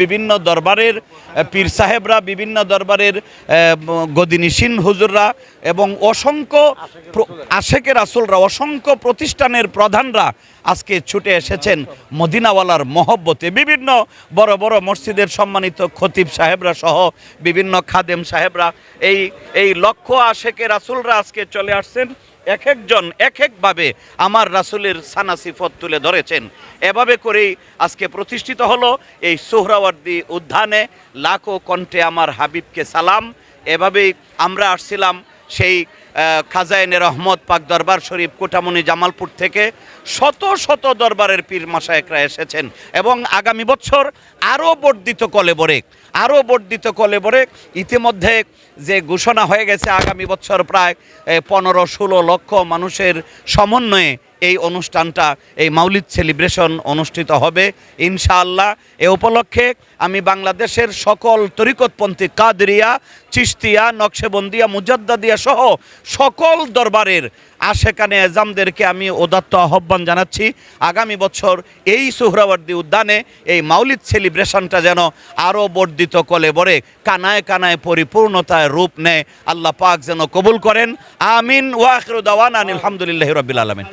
বিভিন্ন দরবারের পীর সাহেবরা, বিভিন্ন দরবারের গদিনিসীন হুজুররা এবং অসংখ্য আশেকের আসলরা অসংখ্য প্রতিষ্ঠানের প্রধানরা আজকে ছুটে এসেছেন মদিনাওয়ালার মহব্বতে। বিভিন্ন বড় বড় মসজিদের সম্মানিত খতিব সাহেবরা সহ বিভিন্ন খাদেম সাহেবরা, এই এই লক্ষ্য আশেকের আসলরা আজকে চলে আসছেন। এক একজন, এক একভাবে আমার রাসুলের সানা সিফত তুলে ধরেছেন। এভাবে করেই আজকে প্রতিষ্ঠিত হলো এই সোহরাওয়ার্দি উদ্যানে। লাখো কণ্ঠে আমার হাবিবকে সালাম। এভাবেই আমরা আসছিলাম সেই খাজাইনে রহমত পাক দরবার শরীফ কোটামণি জামালপুর থেকে শত শত দরবারের পীর মাসায়করা এসেছেন এবং আগামী বছর আরও বর্ধিত কলেবরে আরও বর্ধিত কলেবরে ইতিমধ্যে যে ঘোষণা হয়ে গেছে, আগামী বছর প্রায় পনেরো ষোলো লক্ষ মানুষের সমন্বয়ে এই অনুষ্ঠানটা, এই মাউলিদ সেলিব্রেশন অনুষ্ঠিত হবে, ইনশাআল্লাহ। এ উপলক্ষে আমি বাংলাদেশের সকল তরিকতপন্থী কাদরিয়া চিস্তিয়া নকশেবন্দিয়া, মুজাদ্দাদিয়া সহ সকল দরবারের আশেকানে এজামদেরকে আমি ওদাত্ত আহ্বান জানাচ্ছি। আগামী বছর এই সুহরাওয়ার্দী উদ্যানে এই মাউলিদ সেলিব্রেশনটা যেন আরও বর্ধিত কলে বরে কানায় কানায় পরিপূর্ণতায় রূপ নেয়। আল্লাহ পাক যেন কবুল করেন। আমিন। ওয়াখরুদাওয়ান আলহামদুলিল্লাহ রবিল আলমিন।